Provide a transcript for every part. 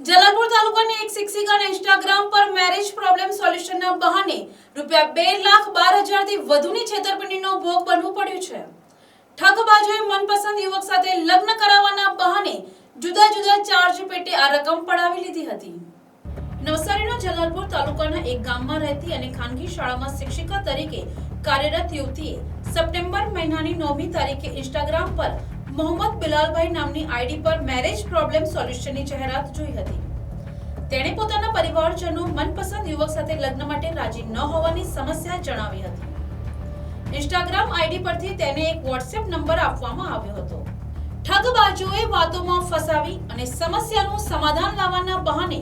જલાલપુર તાલુકાની એક શિક્ષિકાને ઇન્સ્ટાગ્રામ પર મેરેજ પ્રોબ્લેમ સોલ્યુશનના બહાને રૂપિયા બે લાખ બાર હજારથી વધુની છેતરપિંડીનો ભોગ બનવું પડ્યું છે. ઠગબાજોએ મનપસંદ યુવક સાથે લગ્ન કરાવવાના બહાને જુદા જુદા ચાર્જ પેટે આ રકમ પડાવી લીધી હતી. નવસારીના જલાલપુર તાલુકાના એક ગામમાં રહેતી અને ખાનગી શાળામાં શિક્ષિકા તરીકે કાર્યરત યુવતીએ સપ્ટેમ્બર મહિનાની નવમી તારીખે ઇન્સ્ટાગ્રામ પર મોહમ્મદ બિલાલભાઈ નામની આઈડી પર મેરેજ પ્રોબ્લેમ સોલ્યુશનની જાહેરાત જોઈ હતી. તેણે પોતાના પરિવારજનો મનપસંદ યુવક સાથે લગ્ન માટે રાજી ન હોવાની સમસ્યા જણાવી હતી. ઇન્સ્ટાગ્રામ આઈડી પરથી તેને એક વોટ્સએપ નંબર આપવામાં આવ્યો હતો. ઠગબાજોએ વાતોમાં ફસાવી અને સમસ્યાનું સમાધાન લાવવાના બહાને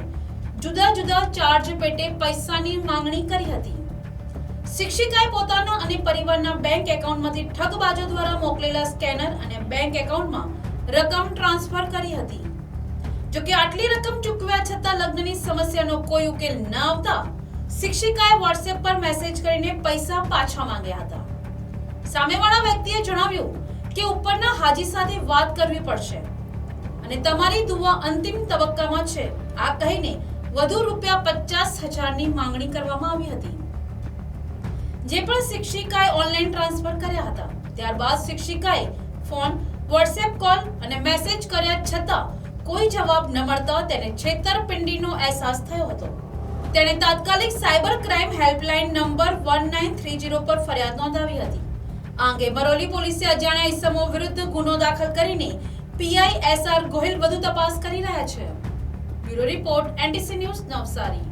જુદા જુદા ચાર્જ પેટે પૈસાની માંગણી કરી હતી. શિક્ષિકાએ પોતાના અને પરિવારના બેંક એકાઉન્ટમાંથી ઠગબાજો દ્વારા મોકલેલા સ્કેનર અને બેંક એકાઉન્ટમાં રકમ ટ્રાન્સફર કરી હતી. જો કે આટલી રકમ ચૂકવ્યા છતાં લગ્નની સમસ્યાનો કોઈ ઉકેલ ન આવતા શિક્ષિકાએ વોટ્સએપ પર મેસેજ કરીને પૈસા પાછા માંગ્યા હતા. સામેવાળા વ્યક્તિએ જણાવ્યું કે ઉપરના હાજી સાથે વાત કરવી પડશે અને તમારી દુવા અંતિમ તબક્કામાં છે. આ કહીને વધુ રૂપિયા પચાસ હજારની માંગણી કરવામાં આવી હતી. જે પણ શિક્ષિકાએ ઓનલાઈન ટ્રાન્સફર કર્યા હતા. ત્યારબાદ શિક્ષિકાએ ફોન વોટ્સએપ કોલ અને મેસેજ કર્યા છતાં કોઈ જવાબ ન મળતા તેને છેતરપિંડીનો અહેસાસ થયો હતો. તેણે તાત્કાલિક cyber crime helpline number one nine three zero પર ફરિયાદ નોંધાવી હતી. આ અંગે બરોલી પોલીસે અજાણ્યા ઇસમો વિરુદ્ધ ગુનો દાખલ કરીને પીઆઈ એસઆર ગોહિલ વધુ તપાસ કરી રહ્યા છે. Bureau report NTC news Navsari.